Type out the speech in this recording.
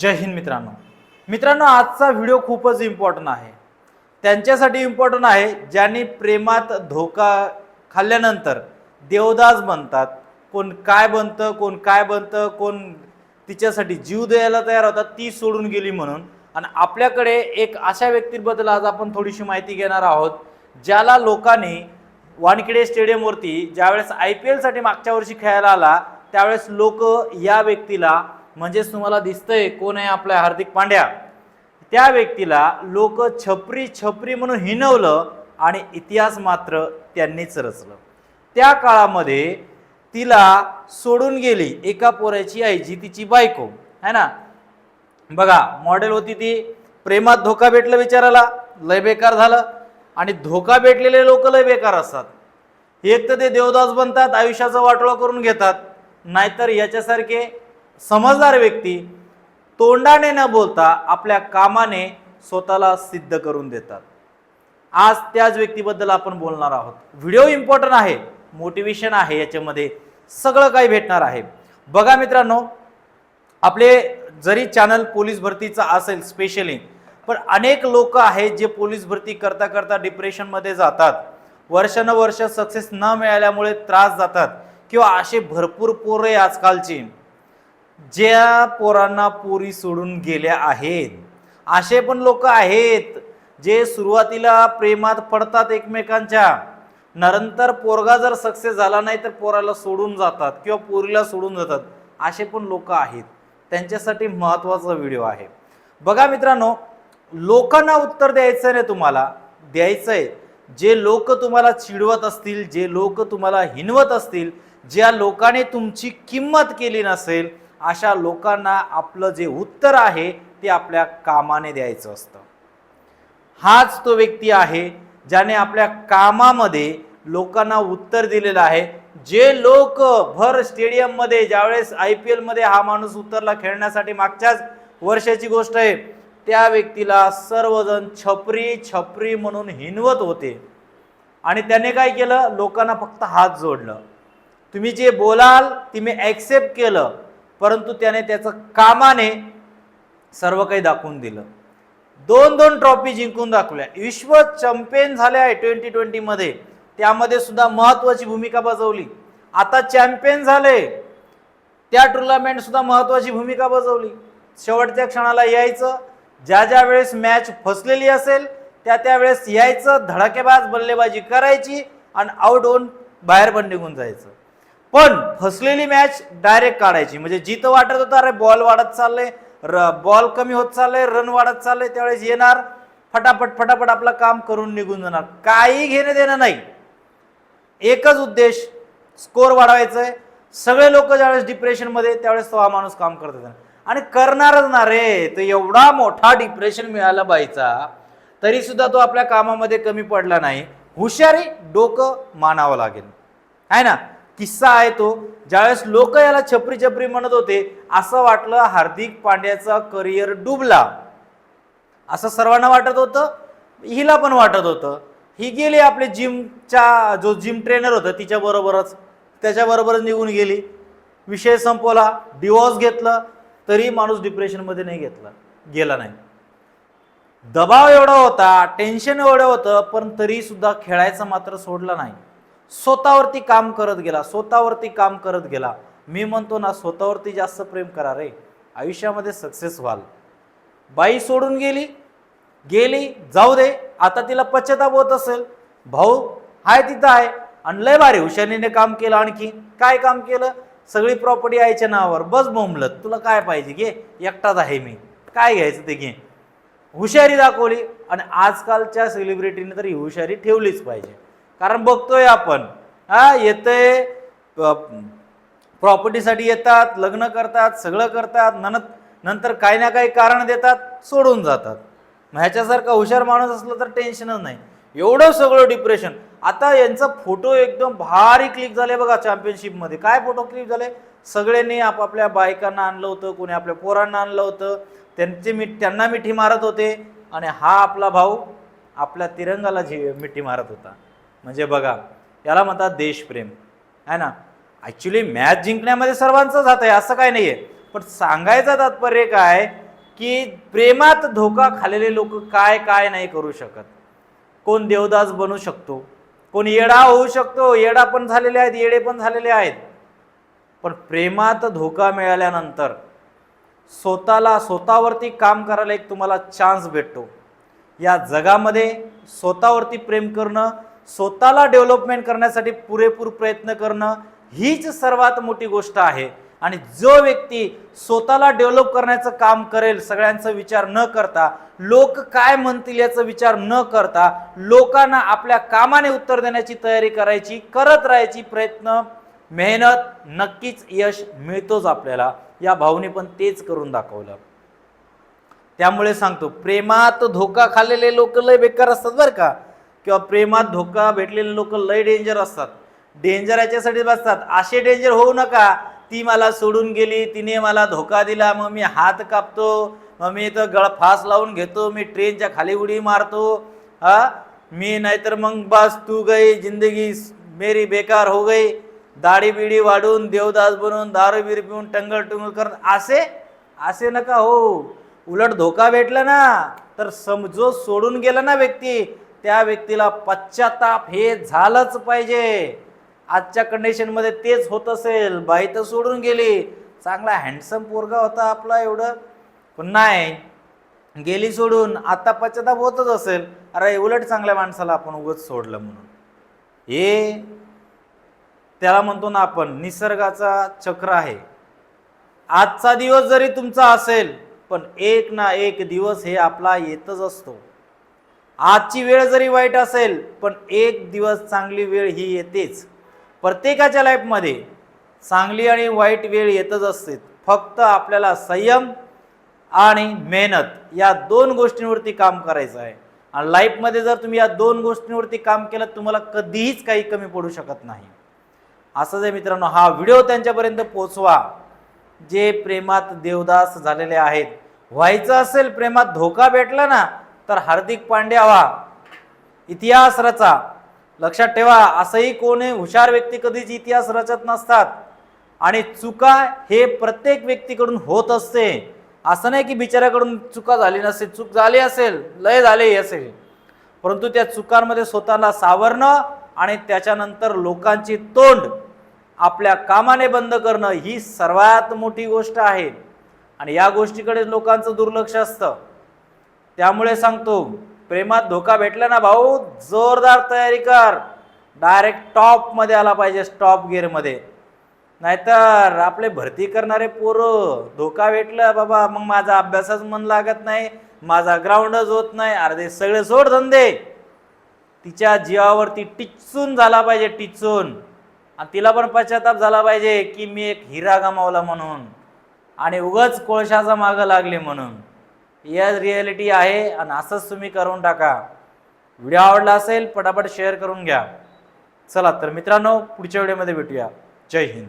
जय हिंद मित्रांनो. मित्रांनो आजचा व्हिडिओ खूपच इम्पॉर्टंट आहे. त्यांच्यासाठी इम्पॉर्टंट आहे ज्यांनी प्रेमात धोका खाल्ल्यानंतर देवदास बनतात. कोण काय बनतं कोण काय बनतं कोण तिच्यासाठी जीव द्यायला तयार होतात ती सोडून गेली म्हणून. आणि आपल्याकडे एक अशा व्यक्तीबद्दल आज आपण थोडीशी माहिती घेणार आहोत ज्याला लोकांनी वानखेडे स्टेडियमवरती ज्यावेळेस आय पी एलसाठी मागच्या वर्षी खेळायला आला त्यावेळेस लोक या व्यक्तीला म्हणजेच तुम्हाला दिसतंय कोण आहे आपल्या हार्दिक पांड्या. त्या व्यक्तीला लोक छपरी छपरी म्हणून हिनवलं आणि इतिहास मात्र त्यांनीच रचलं. त्या काळामध्ये तिला सोडून गेली एका पोराची आई जी तिची बायको है ना? बघा मॉडेल होती ती. प्रेमात धोका भेटलं विचाराला लय बेकार झालं. आणि धोका भेटलेले लोक लय बेकार असतात. एक तर ते देवदास बनतात आयुष्याचं वाटोळं करून घेतात. नाहीतर याच्यासारखे समजदार व्यक्ती तोंडाने न बोलता आपल्या कामाने स्वतःला सिद्ध करून देतात. आज त्याच व्यक्तीबद्दल आपण बोलणार आहोत. व्हिडिओ इम्पॉर्टंट आहे मोटिवेशन आहे याच्यामध्ये सगळं काही भेटणार आहे. बघा मित्रांनो आपले जरी चॅनल पोलीस भरतीचं असेल स्पेशली पण अनेक लोक आहेत जे पोलीस भरती करता करता डिप्रेशनमध्ये जातात. वर्षानुवर्ष सक्सेस न मिळाल्यामुळे त्रास जातात. किंवा असे भरपूर पोरे आजकालची. ज्या पोरांना पोरी सोडून गेल्या आहेत असे पण लोक आहेत जे सुरुवातीला प्रेमात पडतात एकमेकांच्या. नंतर पोरगा जर सक्सेस झाला नाही तर पोराला सोडून जातात किंवा पोरीला सोडून जातात असे पण लोक आहेत. त्यांच्यासाठी महत्त्वाचा व्हिडिओ आहे. बघा मित्रांनो लोकांना उत्तर द्यायचं नाही तुम्हाला द्यायचं आहे जे लोक तुम्हाला चिडवत असतील जे लोक तुम्हाला हिनवत असतील ज्या लोकांनी तुमची किंमत केली नसेल अशा लोकांना आपलं जे उत्तर आहे ते आपल्या कामाने द्यायचं असतं. हाच तो व्यक्ती आहे ज्याने आपल्या कामामध्ये लोकांना उत्तर दिलेलं आहे. जे लोक भर स्टेडियममध्ये ज्यावेळेस आय पी एलमध्ये हा माणूस उत्तरला खेळण्यासाठी मागच्याच वर्षाची गोष्ट आहे त्या व्यक्तीला सर्वजण छपरी छपरी म्हणून हिनवत होते. आणि त्याने काय केलं? लोकांना फक्त हात जोडलं. तुम्ही जे बोलाल ते मी ॲक्सेप्ट केलं. परंतु त्याने त्याचं कामाने सर्व काही दाखवून दिलं. दोन दोन ट्रॉफी जिंकून दाखवल्या. विश्व चॅम्पियन झाले आहे ट्वेंटी ट्वेंटीमध्ये त्यामध्ये सुद्धा महत्त्वाची भूमिका बजावली. आता चॅम्पियन झाले. त्या टुर्नामेंट सुद्धा महत्त्वाची भूमिका बजावली. शेवटच्या क्षणाला यायचं. ज्या ज्या वेळेस मॅच फसलेली असेल त्या त्यावेळेस यायचं. धडाकेबाज बल्लेबाजी करायची आणि आउट होऊन बाहेर पण निघून जायचं. पण फसलेली मॅच डायरेक्ट काढायची. म्हणजे जिथं वाटत होतं अरे बॉल वाढत चाललंय र बॉल कमी होत चाललंय रन वाढत चाललंय त्यावेळेस येणार फटाफट फटाफट आपलं काम करून निघून जाणार. काही घेणं देणं नाही. एकच उद्देश स्कोर वाढवायचा आहे सगळे लोक ज्यावेळेस डिप्रेशनमध्ये त्यावेळेस तो हा माणूस काम करत होता. आणि करणारच ना रे तो एवढा मोठा डिप्रेशन मिळाला बाईचा तरी सुद्धा तो आपल्या कामामध्ये कमी पडला नाही. हुशारी डोकं मानावं लागेल. आहे ना? किस्सा आहे तो. ज्यावेळेस लोक याला छपरी छपरी म्हणत होते असं वाटलं हार्दिक पांड्याचा करिअर डुबला. असं सर्वांना वाटत होतं हिला पण वाटत होतं. ही गेली आपले जिमच्या जो जिम ट्रेनर होता तिच्याबरोबरच त्याच्याबरोबरच निघून गेली. विषय संपवला डिवॉर्स घेतलं तरी माणूस डिप्रेशनमध्ये नाही घेतला गेला नाही. दबाव एवढा होता टेन्शन एवढं होतं पण तरीसुद्धा खेळायचं मात्र सोडलं नाही. स्वतःवरती काम करत गेला स्वतःवरती काम करत गेला. मी म्हणतो ना स्वतःवरती जास्त प्रेम करा रे. आयुष्यामध्ये सक्सेस व्हाल. बाई सोडून गेली गेली जाऊ दे. आता तिला पश्चाताप होत असेल. भाऊ हाय तिथं आहे. आणि लय भारी हुशारीने काम केलं आणखी. काय काम केलं? सगळी प्रॉपर्टी आईच्या नावावर. बस बोंबलत. तुला काय पाहिजे? घे. एकटाच आहे मी. काय घ्यायचं ते घे. हुशारी दाखवली. आणि आजकालच्या सेलिब्रिटीने तर ही हुशारी ठेवलीच पाहिजे. कारण बघतोय आपण. हा येतंय प्रॉपर्टीसाठी येतात लग्न करतात सगळं करतात नन नंतर काही ना काही कारण देतात सोडून जातात. मग ह्याच्यासारखा हुशार माणूस असलं तर टेन्शनच नाही. एवढं सगळं डिप्रेशन आता यांचा फोटो एकदम भारी क्लिक झाले बघा चॅम्पियनशिपमध्ये काय फोटो क्लिक झाले? सगळ्यांनी आपापल्या बायकांना आणलं होतं कोणी आपल्या पोरांना आणलं होतं. त्यांची मी त्यांना मिठी मारत होते. आणि हा आपला भाऊ आपल्या तिरंगाला झी मिठी मारत होता. म्हणजे बघा याला म्हणतात देशप्रेम. आहे ना? ॲक्च्युली मॅच जिंकण्यामध्ये सर्वांचंच हात आहे असं काय नाही आहे पण सांगायचं तात्पर्य काय? की प्रेमात धोका खाल्लेले लोक काय काय नाही करू शकत. कोण देवदास बनू शकतो? कोण येडा होऊ शकतो? येडा पण झालेले आहेत येडे पण झालेले आहेत. पण प्रेमात धोका मिळाल्यानंतर स्वतःला स्वतःवरती काम करायला एक तुम्हाला चान्स भेटतो. या जगामध्ये स्वतःवरती प्रेम करणं स्वतःला डेव्हलपमेंट करण्यासाठी पुरेपूर प्रयत्न करणं हीच सर्वात मोठी गोष्ट आहे. आणि जो व्यक्ती स्वतःला डेव्हलप करण्याचं काम करेल सगळ्यांचा विचार न करता लोक काय म्हणतील याचा विचार न करता लोकांना आपल्या कामाने उत्तर देण्याची तयारी करायची करत राहायची प्रयत्न मेहनत नक्कीच यश मिळतोच आपल्याला. या भाऊने पण तेच करून दाखवलं. त्यामुळे सांगतो प्रेमात धोका खाल्लेले लोक लय बेकार असतात बरं का. किंवा प्रेमात धोका भेटलेले लोक लय डेंजर असतात. डेंजर याच्यासाठी बसतात. असे डेंजर होऊ नका. ती मला सोडून गेली. तिने मला धोका दिला. मग मी हात कापतो. मग मी तर गळ फास लावून घेतो. मी ट्रेनच्या खाली उडी मारतो. हा? मी नाहीतर मग बस तू गई. जिंदगी मेरी बेकार हो गई. दाढी बिडी वाढून देवदास बनवून दारू बिरी पिऊन टंगल टुंगल करत असे असे नका हो उलट धोका भेटला ना तर समजो सोडून गेला ना व्यक्ती. त्या व्यक्तीला पश्चाताप हे झालंच पाहिजे. आजच्या कंडिशनमध्ये तेच होत असेल. बाई तर सोडून गेली. चांगला हँडसम पोरगा होता आपला एवढं. पण नाही. गेली सोडून. आता पश्चाताप होतच असेल. अरे उलट चांगल्या माणसाला आपण उगच सोडलं म्हणून. हे त्याला म्हणतो ना आपण निसर्गाचा चक्र आहे. आजचा दिवस जरी तुमचा असेल पण एक ना एक दिवस हे आपला येतच असतो. आजची वेळ जरी वाईट असेल पण एक दिवस चांगली वेळ ही येतेच. प्रत्येकाच्या लाईफमध्ये चांगली आणि वाईट वेळ येतच असते. फक्त आपल्याला संयम आणि मेहनत या दोन गोष्टींवरती काम करायचं आहे. आणि लाईफमध्ये जर तुम्ही या दोन गोष्टींवरती काम केलं तुम्हाला कधीच काही कमी पडू शकत नाही. असंच आहे मित्रांनो हा व्हिडिओ त्यांच्यापर्यंत पोचवा जे प्रेमात देवदास झालेले आहेत. व्हायचं असेल प्रेमात धोका भेटला ना तर हार्दिक पांड्या व्हा इतिहास रचा. लक्षात ठेवा असंही कोणी हुशार व्यक्ती कधीच इतिहास रचत नसतात. आणि चुका हे प्रत्येक व्यक्तीकडून होत असते. असं नाही की बिचाऱ्याकडून चुका झाली नसेल चूक झाली असेल लय झाले असेल. परंतु त्या चुकांमध्ये स्वतःला सावरणं आणि त्याच्यानंतर लोकांची तोंड आपल्या कामाने बंद करणं ही सर्वात मोठी गोष्ट आहे. आणि या गोष्टीकडे लोकांचं दुर्लक्ष असतं. त्यामुळे सांगतो प्रेमात धोका भेटला ना भाऊ जोरदार तयारी कर. डायरेक्ट टॉपमध्ये आला पाहिजे टॉप गिअरमध्ये नाहीतर आपले भरती करणारे पोरं धोका भेटला बाबा मग माझा अभ्यासच मन लागत नाही माझा ग्राउंडच होत नाही अर्धे सगळे सोड धंदे. तिच्या जीवावरती टिचून झाला पाहिजे टिचून. आणि तिला पण पश्चाताप झाला पाहिजे की मी एक हिरा गमावला म्हणून. आणि उगच कोळशाचा मागं लागले म्हणून. या रिॲलिटी आहे आणि असंच तुम्ही करून टाका. व्हिडिओ आवडला असेल पटापट शेअर करून घ्या. चला तर मित्रांनो पुढच्या व्हिडिओमध्ये भेटूया. जय हिंद.